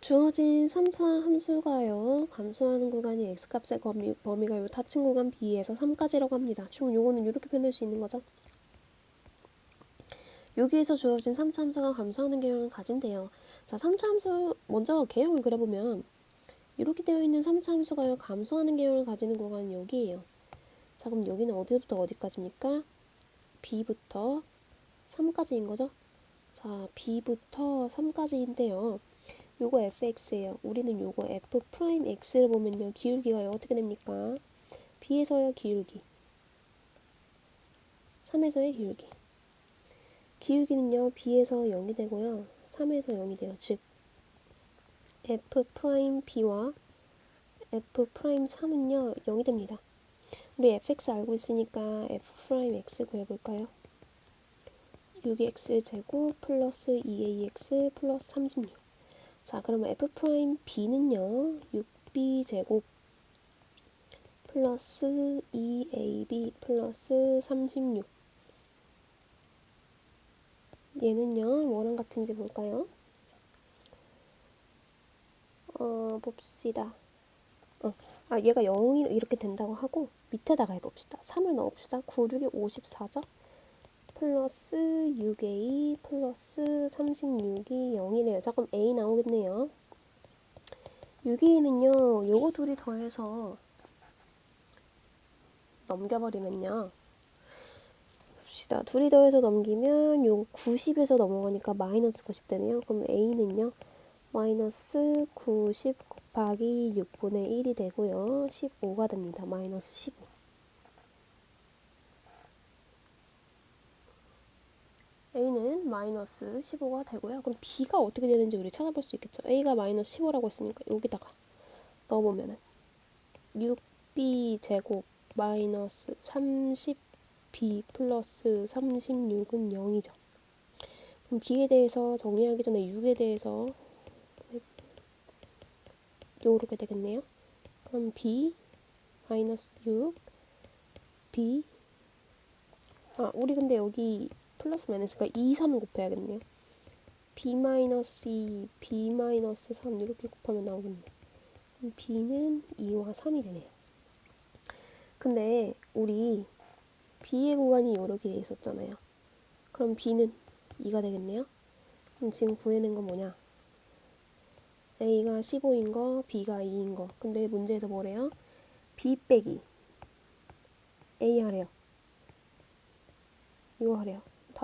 주어진 3차 함수가요. 감소하는 구간이 x값의 범위, 범위가 요 닫힌 구간 b에서 3까지라고 합니다. 그럼 요거는 이렇게 표현할 수 있는 거죠. 여기에서 주어진 3차 함수가 감소하는 개형을 가진대요. 자, 3차 함수 먼저 개형을 그려보면 이렇게 되어 있는 3차 함수가요. 감소하는 개형을 가지는 구간은 여기예요. 자, 그럼 여기는 어디부터 어디까지입니까? b부터 3까지인 거죠. 자, b부터 3까지인데요. 요거 fx예요. 우리는 요거 f 프라임 x를 보면요. 기울기가요. 어떻게 됩니까? b에서요. 기울기. 3에서의 기울기. 기울기는요. b에서 0이 되고요. 3에서 0이 돼요. 즉 f 프라임 b와 f 프라임 3은요. 0이 됩니다. 우리 fx 알고 있으니까 f 프라임 x 구해볼까요? 6x 제곱 플러스 2ax 플러스 36 자, 그러면 f 프라임 b는요. 6b 제곱 플러스 2ab 플러스 36 얘는요. 뭐랑 같은지 볼까요? 어, 봅시다. 어, 아, 얘가 0이 이렇게 된다고 하고 밑에다가 해봅시다. 3을 넣어봅시다. 9, 6이 54죠? 플러스 6a 플러스 36이 0이네요. 자, 그럼 a 나오겠네요. 6a는요, 요거 둘이 더해서 넘겨버리면요. 봅시다. 둘이 더해서 넘기면 요 90에서 넘어가니까 마이너스 90 되네요. 그럼 a는요, 마이너스 90 곱하기 6분의 1이 되고요. 15가 됩니다. 마이너스 15. A는 마이너스 15가 되고요. 그럼 b가 어떻게 되는지 우리 찾아볼 수 있겠죠. a가 마이너스 15라고 했으니까 여기다가 넣어보면은 6b 제곱 마이너스 30b 플러스 36은 0이죠. 그럼 b에 대해서 정리하기 전에 6에 대해서 요렇게 되겠네요. 그럼 b 마이너스 6 b 아 우리 근데 여기 플러스 마이너스가 2, 3을 곱해야겠네요. b 마이너스 2, b 마이너스 3 이렇게 곱하면 나오겠네요. b는 2와 3이 되네요. 근데 우리 b의 구간이 이렇게 돼 있었잖아요. 그럼 b는 2가 되겠네요. 그럼 지금 구해낸 건 뭐냐? a가 15인 거, b가 2인 거. 근데 문제에서 뭐래요? b 빼기 a 하래요. 이거 하래요.